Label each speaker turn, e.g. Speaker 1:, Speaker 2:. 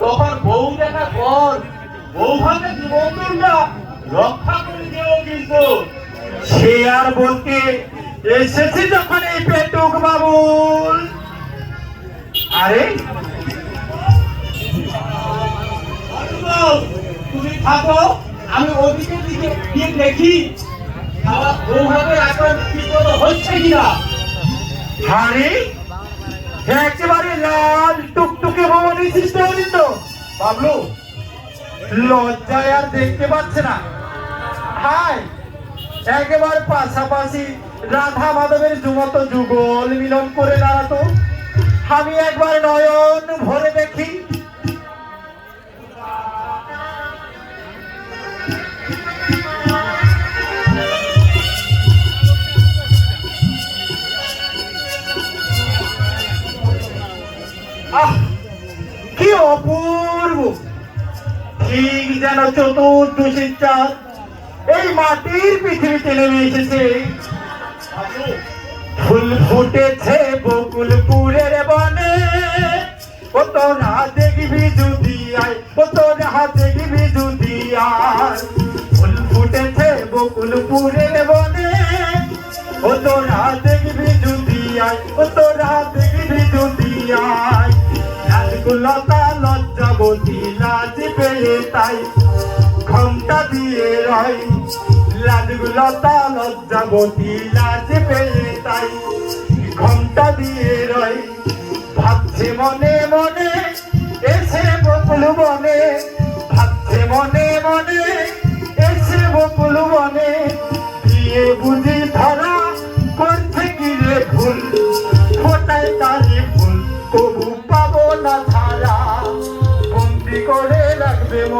Speaker 1: তখন বউ দেখার পর বৌভাগে জীবনটা রক্ষা করে দিও কিন্তু।
Speaker 2: সে আর বলতে এসেছি যখন এই পেটুক বাবুল। আরে?
Speaker 1: তুমি থাকো আমি ওদিকে দিকে গিয়ে দেখি আমার বৌভাবে এখন বিপদ হচ্ছে কিনা।
Speaker 2: আরে? হলি তো বাবলু, লজ্জায় আর দেখতে পাচ্ছে না। হাই একেবারে পাশাপাশি রাধা মাধবের যুগত যুগল মিলন করে দাঁড়াতো। আমি একবার নয়ন ভরে দেখি। আহ! অপূর্ব। ঠিক যেন চতুর্দশীর চাঁদ এই মাটির পৃথিবীতে নেমে এসেছে। ফুল ফুটেছে বকুলপুরের বনে। ও তোরা দেখবি যদি আয়, ও দেখবি যদি ফুল ফুটেছে বকুলপুরের বনে। ও তোরা দেখবি যদি আয়, ও তোরা লালগুলতা লজ্জাবতী লাজ পেয়ে তাই ঘণ্টা দিয়ে রয়। লালগুলতা লজ্জাবতী লাজ পেয়ে তাই ফুল